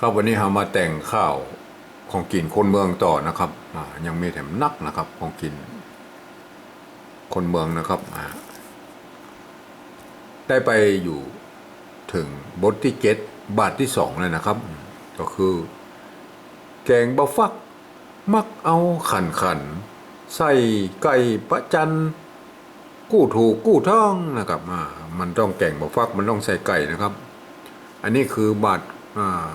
ครับวันนี้เรามาแต่งข้าวของกินคนเมืองต่อนะครับยังมีแถมนักนะครับของกิน คนเมืองนะครับได้ไปอยู่ถึงบทที่เจ็ดบาทที่สองเลยนะครับ ก็คือ แกงบะฟัก มักเอาขันขันใส่ไก่ประจัน กู้ถูกกู้ท่องนะครับมันต้องแกงบะฟักมันต้องใส่ไก่นะครับ อันนี้คือบาทอ่า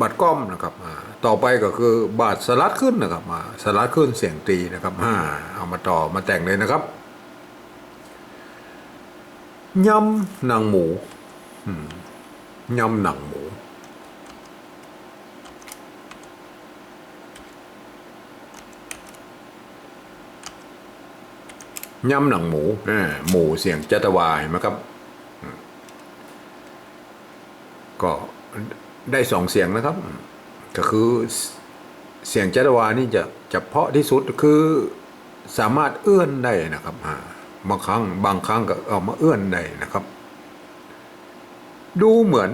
บาทก้อมนะครับอ่าต่อไปก็คือบาทสลัดขึ้นนะครับอ่าสลัดขึ้นเสียงตีนะครับห้าเอามาต่อมาแต่งเลยนะครับยำหนังหมูยำหนังหมูยำหนังหมูอ่าหมูเสียงจัตวาเห็นไหมครับอืมก็ ได้สองเสียงนะครับ ก็คือเสียงจัตวานี่จะจะเพาะที่สุดคือสามารถเอื้อนได้นะครับบางครั้งบางครั้งก็เอามาเอื้อนได้นะครับ ดูเหมือน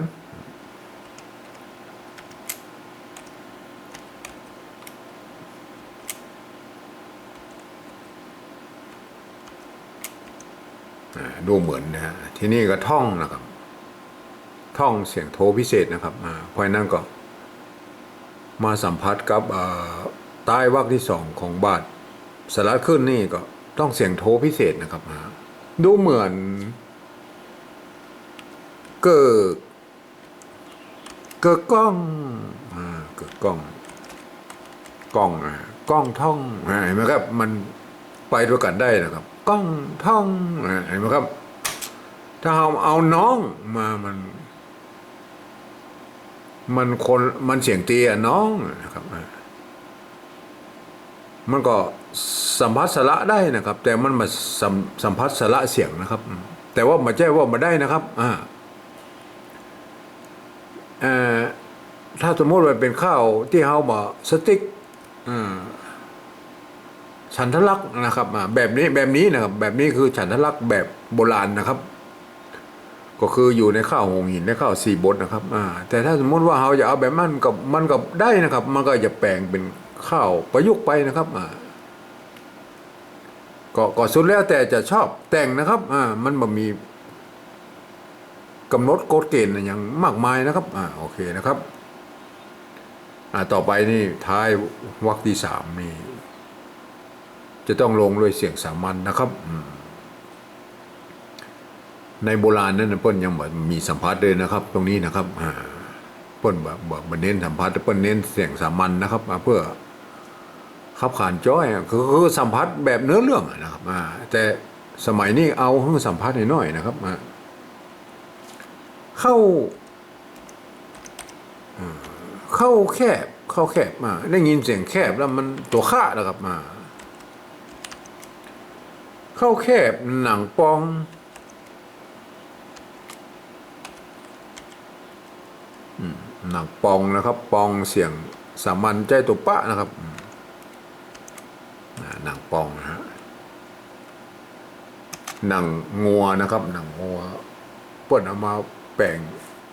ดูเหมือนนะฮะที่นี่ก็ท่องนะครับ ท่องเสียงโทพิเศษนะครับอ่าเพราะนั้นก็มาสัมผัสกับใต้วักที่สองของบาทสลัดขึ้นนี่ก็ต้องเสียงโทพิเศษนะครับอ่าดูเหมือนเกิดเกิดกล้องอ่าเกิดกล้องกล้องอ่ากล้องท่องเห็นไหมครับ มันไปด้วยกันได้นะครับกล้องท่องเห็นไหมครับ ถ้าเอาเอาน้องมามัน มันคนมันเสียงเตีอะน้องนะครับ มันก็สัมผัสสระได้นะครับ แต่มันมาสัมสัมผัสสระเสียงนะครับ แต่ว่ามาแจ้ว่ามาได้นะครับอ่าเอ่อถ้าสมมติว่าเป็นข้าวที่เฮามาสติ๊กอ่าฉันทลักษ์นะครับแบบนี้แบบนี้นะครับ แบบนี้คือฉันทลักษ์แบบโบราณนะครับ ก็คืออยู่ในข้าวหงหินในข้าวสี่บทนะครับอ่าแต่ถ้าสมมติว่าเราจะเอาแบบมันกับมันกับได้นะครับ มันก็จะแปลงเป็นข้าวประยุกต์ไปนะครับอ่าก็ก็สุดแล้วแต่จะชอบแต่งนะครับอ่ามันบ่มีกำหนดกฎเกณฑ์อย่างมากมายนะครับอ่าโอเคนะครับอ่าต่อไปนี่ท้ายวรรคที่สามนี่จะต้องลงด้วยเสียงสามัญนะครับอืม ในโบราณนั้นเปิ้นยังแบบมีสัมผัสเลยนะครับ ตรงนี้นะครับเปิ้นแบบแบบมันเน้นสัมผัสแต่เปิ้นเน้นเสียงสามัญนะครับเพื่อขับขานจ้อยอะคือคือสัมผัสแบบเนื้อเรื่องนะครับแต่สมัยนี้เอาให้สัมผัสหน่อยๆนะครับอ่าเข้าอ่าเข้าแคบเข้าแคบมาได้ยินเสียงแคบแล้วมันตัวข้านะครับมา เข้าแคบหนังปอง หนังปองนะครับ ปองเสียงสามัญใจตุปะนะครับหนังปองนะฮะหนังงัวนะครับ หนังงัวเปิ้นเอามาแปลง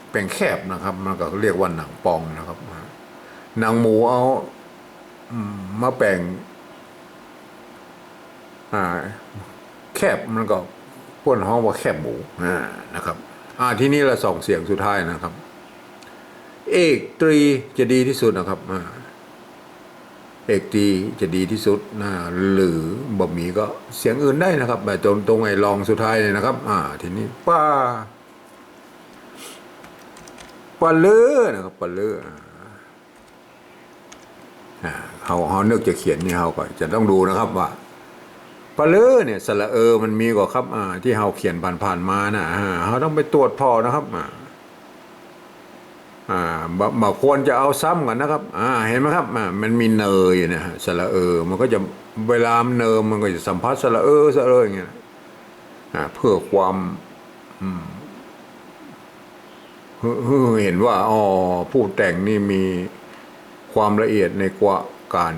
แปลงแคบนะครับ มันก็เรียกว่าหนังปองนะครับหนังหมูเอาอมมาแปลงแคบมันก็ป้นห้องว่าแคบหมูนะครับ อ่าที่นี่ละสองเสียงสุดท้ายนะครับ เอกตรีจะดีที่สุดนะครับเอกตรีจะดีที่สุดนะหรือบะหมี่ก็เสียงอื่นได้นะครับแบบตรงตรงไอ้ลองสุดท้ายเลยนะครับ อ่า ทีนี้ป้าปลาเลือนะครับปลาเลือเขาเขาเนึกจะเขียนนี่เขาก็จะต้องดูนะครับว่าปลาเลือเนี่ยสระเออมันมีกว่าครับ อ่า ที่เขาเขียนผ่านๆมานะอ่าเขาต้องไปตรวจพอนะครับอ่า อ่าบบ่ควรจะเอาซ้ำกันนะครับอ่าเห็นไหมครับอ่ามันมีเนยนะฮะสระเออ มันก็จะเวลามเนยมันก็จะสัมผัสสระเออสระเอออย่างเงี้ยอ่าเพื่อความอืมเห็นว่าอ๋อผู้แต่งนี่มีความละเอียดในกว่าการ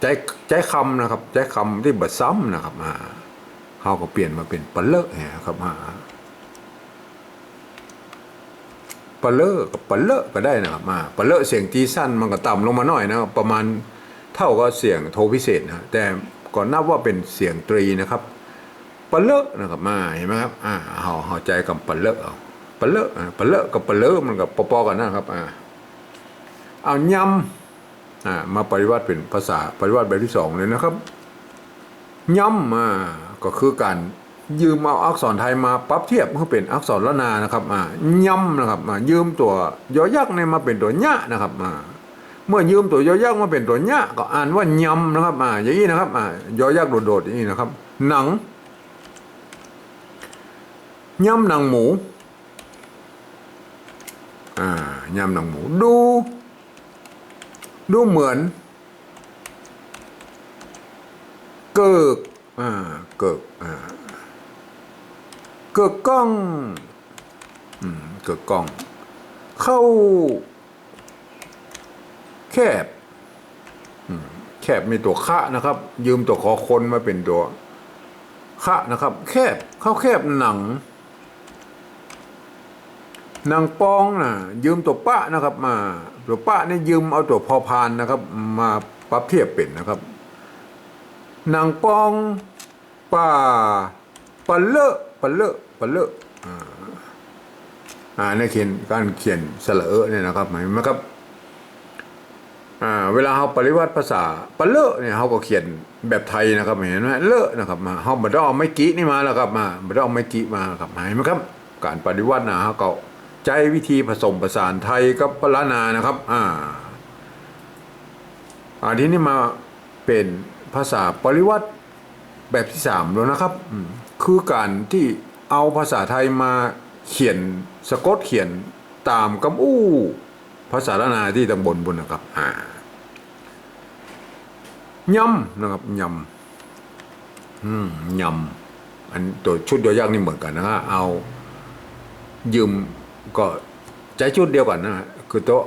ใจใจคำนะครับใจคำที่บัดซ้ำนะครับอ่าเขาก็เปลี่ยนมาเป็นปลเลอะนี่ยครับอ่า ปะเลอะกับปะเลอะก็ได้นะครับมาปะเลอะเสียงตีสั้นมันก็ต่ำลงมาหน่อยนะครับประมาณเท่ากับเสียงโทพิเศษนะแต่ก่อนนับว่าเป็นเสียงตรีนะครับปะเลอะนะครับมาเห็นไหมครับอ่าเฮาเฮาใจกับปะเลอะเอาปะเลอะอ่าปะเลอะกับปะเลอะมันกับปอๆกันนะครับอ่าเอายำอ่ามาปฏิวัติเป็นภาษาปฏิวัติแบบที่สองเลยนะครับยำอ่าก็คือการ ยืมเอาอักษรไทยมาปรับเทียบเพื่อเป็นอักษรละนานะครับอ่าย่ำนะครับอ่ายืมตัวยอยักษ์เนี่ยมาเป็นตัวยะนะครับอ่าเมื่อยืมตัวยอยักษ์มาเป็นตัวยะก็อ่านว่าย่ำนะครับอ่าอย่างนี้นะครับอ่ายอยักษ์โดดๆอย่างนี้นะครับ หนังย่ำหนังหมูอ่าย่ำหนังหมูดู ดูเหมือน เกิกอ่าเกิกอ่า เกิดกล้องอืมเกิดกล้อง เข้า แคบอืมแคบมีตัวคะนะครับ ยืมตัวคอคนมาเป็นตัวคะนะครับ แคบเข้าแคบหนังหนังปองนะยืมตัวปะนะครับ มาตัวปะนี่ยืมเอาตัวพอพานนะครับ มาปรับเทียบเป็นนะครับหนังปองป่าปะเลอะ ปะเลอะปะเลอะอ่าอ่าในเขียนการเขียนสระเอเนี่ยนะครับเห็นไหมครับอ่าเวลาเขาปริวัติภาษาปะเลอะเนี่ยเขาก็เขียนแบบไทยนะครับเห็นไหมเลอะนะครับมาเขาไม่ต้องเอาไม่กี้นี่มาแล้วครับมาไม่ต้องเอาไม่กี้มาครับเห็นไหมครับ การปฏิวัตินะเขาก็ใจวิธีผสมผสานไทยกับพละนานะครับ อ่าอ่าทีนี้มาเป็นภาษาปริวัติแบบที่สามแล้วนะครับ คือการที่เอาภาษาไทยมาเขียนสะกดเขียนตามกำอู้ ภาษาละนาที่ตำบลบนนะครับอ่ายำนะครับย่ำอืมยำอันตัวชุดยอยักษ์นี่เหมือนกันนะฮะเอายืมก็ใจชุดเดียวกันนะคือตัว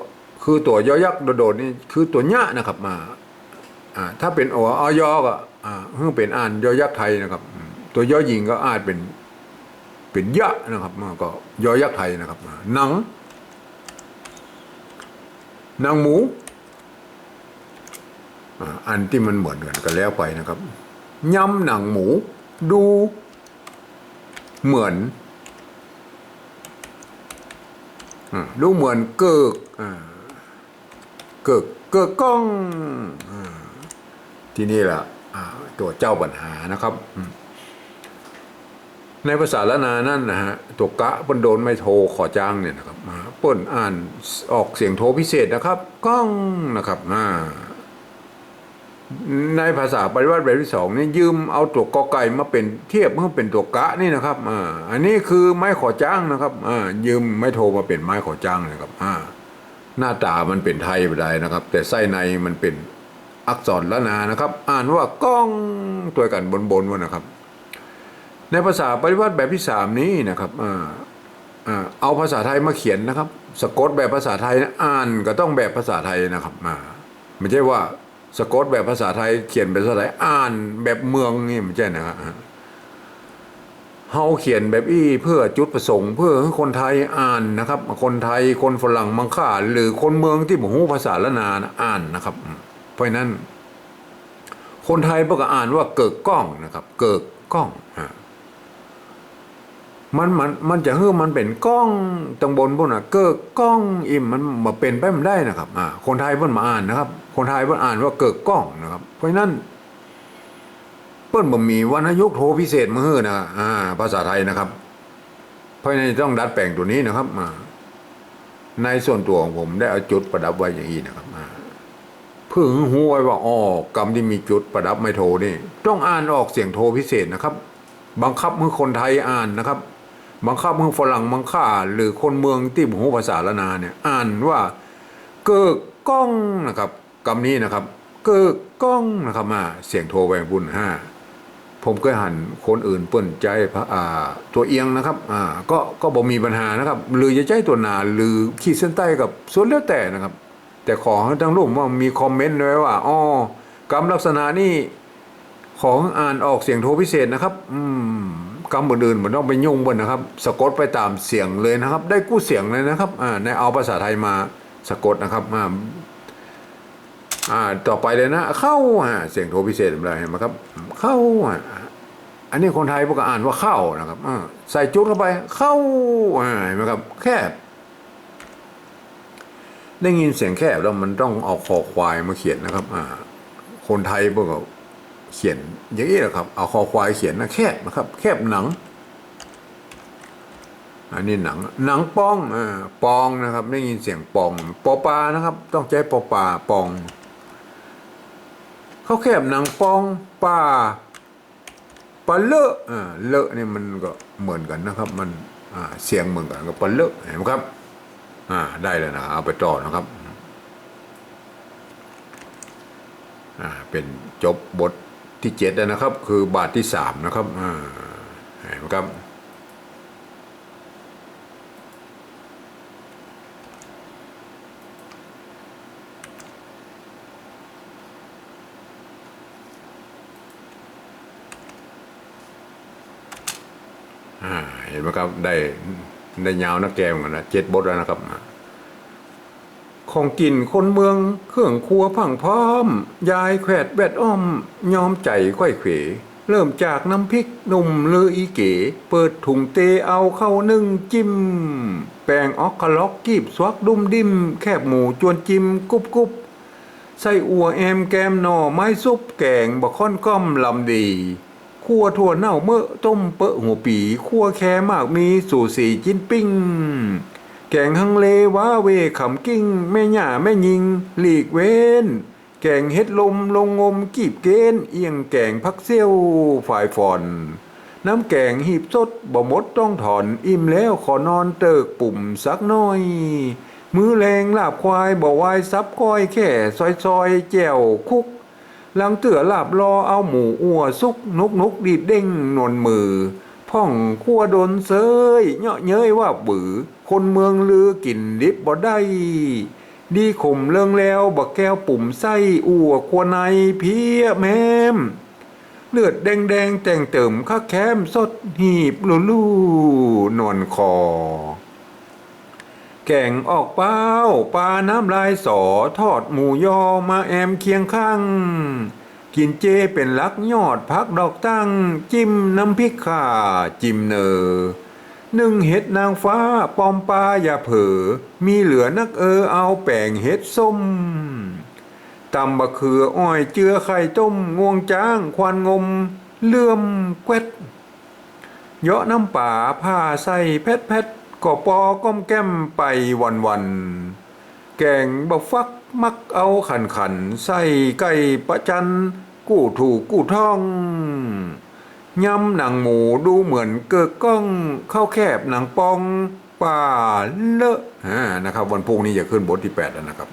คือตัวยอยักษ์โดดๆนี่คือตัวเนี้ยนะครับมาอ่าถ้าเป็นอออยก็อ่าเพิ่งเป็นอ่านยอยักษ์ไทยนะครับอื ตัวยอหญิงก็อานเป็นเป็นยะนะครับมาก็ยอยักษ์ไทยนะครับหนังหนังหมูอันที่มันเหมือนกันก็แล้วไปนะครับย้ำหนังหมู ดูเหมือนอดูเหมือนเกิกอ่าเกิกเกิกก้องอที่นี่แหละอ่าตัวเจ้าปัญหานะครับอื ในภาษาละนานั่นนะฮะตัวกะเปิ้นโดนไม่โทรขอจ้างเนี่ยนะครับมาเปิ้นอ่านออกเสียงโทรพิเศษนะครับก้องนะครับอ่าในภาษาปริวัติแบบที่สองนี่ยืมเอาตัวกอไก่มาเป็นเทียบเพื่อเป็นตัวกะนี่นะครับอ่าอันนี้คือไม้ขอจ้างนะครับอ่ายืมไม่โทรมาเป็นไม้ขอจ้างนะครับอ่าหน้าตามันเป็นไทยไปได้นะครับ แต่ไส้ในมันเป็นอักษรละนานะครับ อ่านว่าก้องตัวกันบนๆว่านะครับ ในภาษาปริวัติแบบที่สามนี้นะครับอเอาภาษาไทยมาเขียนนะครับ สะกดแบบภาษาไทยนะอ่านก็ต้องแบบภาษาไทยนะครับมาไม่ใช่ว่าสะกดแบบภาษาไทยเขียนเป็นภาษาไทยอ่านแบบเมืองนี่ไม่ใช่นะครับเฮาเขียนแบบอี้เพื่อจุดประสงค์ เพื่อให้คนไทยอ่านนะครับ คนไทยคนฝรั่งมังค่าหรือคนเมืองที่บ่ฮู้ภาษาละนานะอ่านนะครับ เพราะนั้น คนไทยเพิ่งอ่านว่าเกิกก้องนะครับ เกิกก้องฮะ มันมันมันจะเฮ้อมันเป็นก้องตังบนพวกน่ะเกิกก้องอิ่มมันมาเป็นไปมันได้นะครับอ่าคนไทยเพิ่นมาอ่านนะครับ คนไทยเพิ่นอ่านว่าเกิกก้องนะครับ เพราะนั้นเปิ้นบ่มีวรรณยุกโทพิเศษมาเฮ้อนะอ่าภาษาไทยนะครับ เพราะนั้นต้องดัดแปลงตัวนี้นะครับอ่าในส่วนตัวของผมได้เอาจุดประดับไว้อย่างนี้นะครับอ่าเพิ่งหูไว้ว่าอ๋อกรรมที่มีจุดประดับไม่โทนี่ต้องอ่านออกเสียงโทพิเศษนะครับ บังคับมือคนไทยอ่านนะครับ บังคับมือฝรั่งมังค่าหรือคนเมืองที่หูภาษาละนาเนี่ยอ่านว่าเกิกก้องนะครับกรรมนี้นะครับ เกิกก้องนะครับมาเสียงโทแวงบุญห้าผมก็หันคนอื่นเปิ้นใจพระอ่าตัวเอียงนะครับอ่าก็ก็บ่มีปัญหานะครับหรือจะใจตัวนาหรือขีดเส้นใต้กับส่วนแล้วแต่นะครับ แต่ขอให้ทั้งรูปว่ามีคอมเมนต์ไว้ว่าอ๋อกรรมลักษณะนี่ของอ่านออกเสียงโทพิเศษนะครับ อืม กำอื่นๆมันต้องไปยุ่งบนนะครับ สะกดไปตามเสียงเลยนะครับ ได้กู้เสียงเลยนะครับอ่าในเอาภาษาไทยมาสะกดนะครับอ่าอ่าต่อไปเลยนะ เข้าอ่าเสียงโทพิเศษอะไรเห็นไหมครับ เข้าอ่าอันนี้คนไทยพวกก็อ่านว่าเข้านะครับอ่าใส่จุดเข้าไป เข้าอ่าเห็นไหมครับ แคบได้ยินเสียงแคบแล้วมันต้องเอาคอควายมาเขียนนะครับอ่าคนไทยพวกเราเขียน อย่างนี้แหละครับ เอาคอควายเขียนนะแคบนะครับ แคบหนัง อันนี้หนัง หนังปองอ่าปองนะครับได้ยินเสียงปอง ปอปานะครับ ต้องใช้ปอปาปอง เขาแคบหนังปองปลาปลาเลอะอ่าเลอะนี่มันก็เหมือนกันนะครับ มันอ่าเสียงเหมือนกันกับปลาเลอะเห็นไหมครับ อ่าได้เลยนะเอาไปต่อนะครับอ่าเป็นจบบท ที่เจ็ดนะครับ คือบาทที่สามนะครับอ่าเห็นไหมครับเห็นไหมครับได้ได้ยาวนักแกมกันนะเจ็ดบทแล้วนะครับ ของกินคนเมือง เครื่องครัวพังพร้อม ยายแขวดแวดอ้อม ยอมใจค่อยเขวเริ่มจากน้ำพริกหนุ่มเลออีเก๋ เปิดถุงเตเอาเข้านึ่งจิ้ม แป้งออกคล็อกกีบสวักดุมดิมแคบหมูจวนจิ้มกุบกุบไส้อัวแอมแกมหน่อไม้ซุปแกงบะค่อนก้อมลำดีคั่วถั่วเน่าเมื่อต้มเปอะหัวปีคั่วแค่มากมีสู่สีจิ้นปิ้ง แกงฮังเลว้าเวขำกิ้ง แม่หย่าแม่ยิง หลีกเว้น แกงเฮ็ดลมลงงมกีบเกนเอียงแกงพักเซี่ยวฝ่ายฝอน น้ำแกงหีบสดบ่หมดต้องถอนอิ่มแล้วขอนอนเติกปุ่มสักน่อย มือแรงลาบควายบ่วายซับก้อยแค่ซอยซอยๆแจ่วคุกหลังเตือลาบรอเอาหมูอัวซุกนกนุกดีดเด้งนวลมือ พ่องขั้วโดนเซยเนาะเย้ยว่าบือ คนเมืองลือกินดิบบ่ได้ ดีข่มเลิงแล้วบักแก้วปุ่มไส้อัวควในเพียแมมเลือดแดงแดงๆแต่งเติมข้าแคมสดหีบลูลูนอนคอ แก่งออกเป้าปลาน้ำลายสอทอดหมูยอมาแอมเคียงข้าง กินเจเป็นลักยอดพักดอกตั้ง จิ้มน้ำพริกข่าจิ้มเนอนึ่งเห็ดนางฟ้าปอมปลาอย่าเผลอมีเหลือนักเออเอาแป้งเห็ดส้มตำบะเขืออ้อยเจือไข่ต้มงวงจ้างควันงม เลื่อมแควดเยาะน้ำป่าผ้าใส่เพชรเพชรก็ปอก้มแก้มไปวันวันๆแกงบะฟักมักเอาขันขันใส่ไก่ประจัน กู้ถูกกู้ท่องยำหนังหมูดูเหมือนเกิกก้องข้าแคบหนังปองป่าเลอะนะครับวันพรุ่งนี้อย่าขึ้นบทที่8แล้วนะครับ